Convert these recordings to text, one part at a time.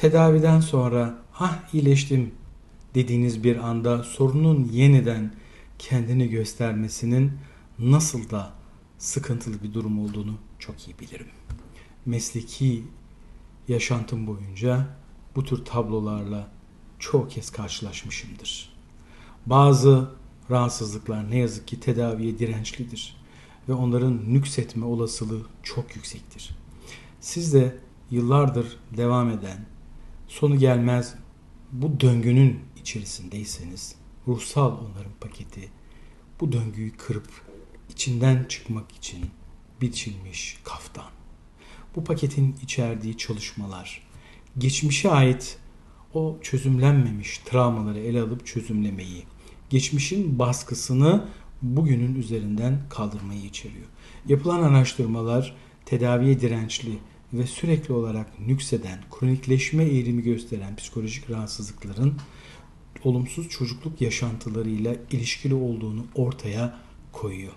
tedaviden sonra ah iyileştim dediğiniz bir anda sorunun yeniden kendini göstermesinin nasıl da sıkıntılı bir durum olduğunu çok iyi bilirim. Mesleki yaşantım boyunca bu tür tablolarla çoğu kez karşılaşmışımdır. Bazı rahatsızlıklar ne yazık ki tedaviye dirençlidir ve onların nüksetme olasılığı çok yüksektir. Siz de yıllardır devam eden, sonu gelmez bu döngünün içerisindeyseniz ruhsal onların paketi bu döngüyü kırıp içinden çıkmak için biçilmiş kaftan. Bu paketin içerdiği çalışmalar, geçmişe ait o çözümlenmemiş travmaları ele alıp çözümlemeyi, geçmişin baskısını bugünün üzerinden kaldırmayı içeriyor. Yapılan araştırmalar tedaviye dirençli ve sürekli olarak nükseden, kronikleşme eğilimi gösteren psikolojik rahatsızlıkların olumsuz çocukluk yaşantılarıyla ilişkili olduğunu ortaya koyuyor.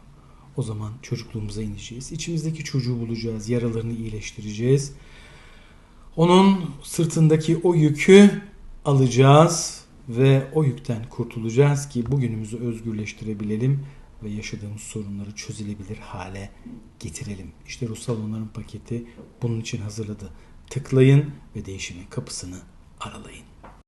O zaman çocukluğumuza ineceğiz. İçimizdeki çocuğu bulacağız, yaralarını iyileştireceğiz. Onun sırtındaki o yükü alacağız ve o yükten kurtulacağız ki bugünümüzü özgürleştirebilelim ve yaşadığımız sorunları çözülebilir hale getirelim. İşte ruhsal onarım paketi bunun için hazırladı. Tıklayın ve değişimin kapısını aralayın.